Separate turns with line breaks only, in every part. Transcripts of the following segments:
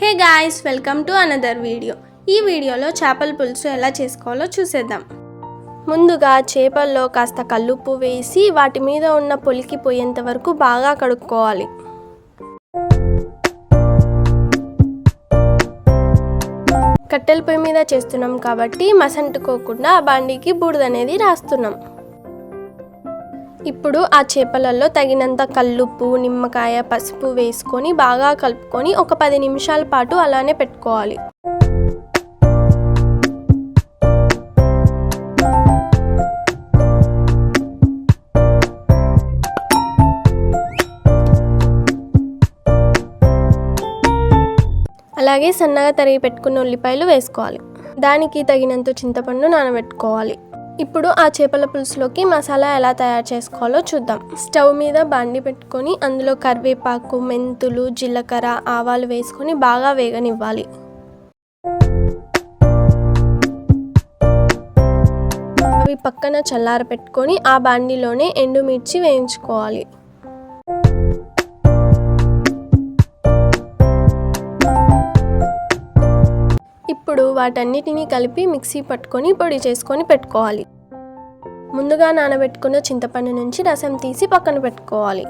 Hey guys welcome to another video. ఈ వీడియోలో చేపల పులుసు ఎలా చేసుకోవాలో చూసేద్దాం. ముందుగా చేపల్లో కాస్త కల్లుప్పు వేసి వాటి మీద ఉన్న పొలికి పోయేంత వరకు బాగా కడుక్కోవాలి. కట్టెల పొయ్యి మీద చేస్తున్నాం కాబట్టి మసంటుకోకుండా బాండీకి బూడిద అనేది రాస్తున్నాం. ఇప్పుడు ఆ చేపలలో తగినంత కల్లుప్పు నిమ్మకాయ పసుపు వేసుకొని బాగా కలుపుకొని ఒక పది నిమిషాల పాటు అలానే పెట్టుకోవాలి. అలాగే సన్నగా తరిగి పెట్టుకున్న ఉల్లిపాయలు వేసుకోవాలి. దానికి తగినంత చింతపండు నానబెట్టుకోవాలి. ఇప్పుడు ఆ చేపల పులుసులోకి మసాలా ఎలా తయారు చేసుకోవాలో చూద్దాం. స్టవ్ మీద బండి పెట్టుకొని అందులో కరివేపాకు మెంతులు జీలకర్ర ఆవాలు వేసుకొని బాగా వేగనివ్వాలి. అవి పక్కన చల్లార పెట్టుకొని ఆ బాండిలోనే ఎండుమిర్చి వేయించుకోవాలి. ఇప్పుడు వాటన్నిటినీ కలిపి మిక్సీ పట్టుకొని పొడి చేసుకొని పెట్టుకోవాలి. ముందుగా నానబెట్టుకున్న చింతపండు నుంచి రసం తీసి పక్కన పెట్టుకోవాలి.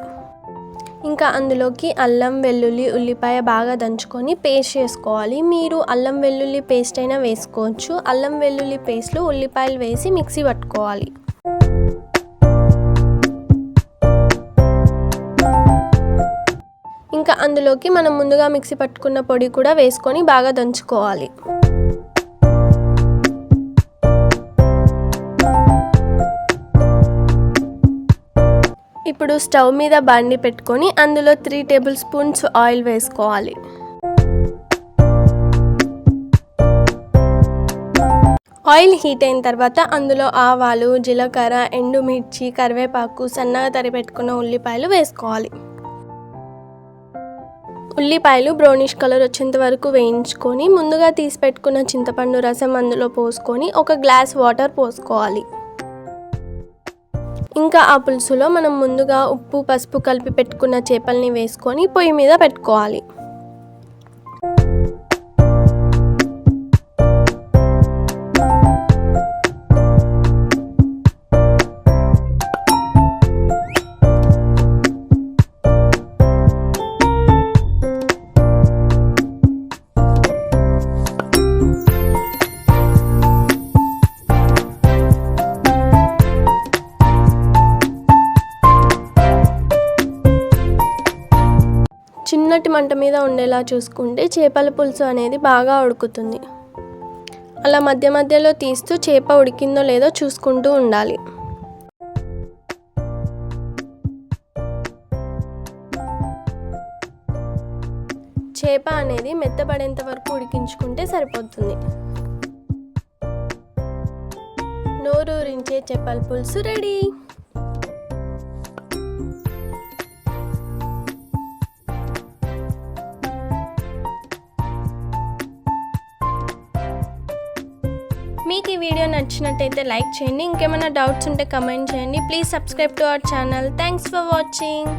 ఇంకా అందులోకి అల్లం వెల్లుల్లి ఉల్లిపాయ బాగా దంచుకొని పేస్ట్ చేసుకోవాలి. మీరు అల్లం వెల్లుల్లి పేస్ట్ అయినా వేసుకోవచ్చు. అల్లం వెల్లుల్లి పేస్ట్లో ఉల్లిపాయలు వేసి మిక్సీ పట్టుకోవాలి. ఇంకా అందులోకి మనం ముందుగా మిక్సీ పట్టుకున్న పొడి కూడా వేసుకొని బాగా దంచుకోవాలి. ఇప్పుడు స్టవ్ మీద బండి పెట్టుకొని అందులో త్రీ టేబుల్ స్పూన్స్ ఆయిల్ వేసుకోవాలి. ఆయిల్ హీట్ అయిన తర్వాత అందులో ఆవాలు జీలకర్ర ఎండుమిర్చి కరివేపాకు సన్నగా తరిపెట్టుకున్న ఉల్లిపాయలు వేసుకోవాలి. ఉల్లిపాయలు బ్రౌనిష్ కలర్ వచ్చేంత వరకు వేయించుకొని ముందుగా తీసి పెట్టుకున్న చింతపండు రసం అందులో పోసుకొని ఒక గ్లాస్ వాటర్ పోసుకోవాలి. ఇంకా ఆ పులుసులో మనం ముందుగా ఉప్పు పసుపు కలిపి పెట్టుకున్న చేపల్ని వేసుకొని పొయ్యి మీద పెట్టుకోవాలి. చిన్నటి మంట మీద ఉండేలా చూసుకుంటే చేపల పులుసు అనేది బాగా ఉడుకుతుంది. అలా మధ్య మధ్యలో తీస్తూ చేప ఉడికిందో లేదో చూసుకుంటూ ఉండాలి. చేప అనేది మెత్తబడేంత వరకు ఉడికించుకుంటే సరిపోతుంది. నోరూరించే చేపల పులుసు రెడీ. మీకు ఈ వీడియో నచ్చినట్టయితే లైక్ చేయండి. ఇంకేమైనా డౌట్స్ ఉంటే కమెంట్ చేయండి. Please subscribe to our channel. Thanks for watching.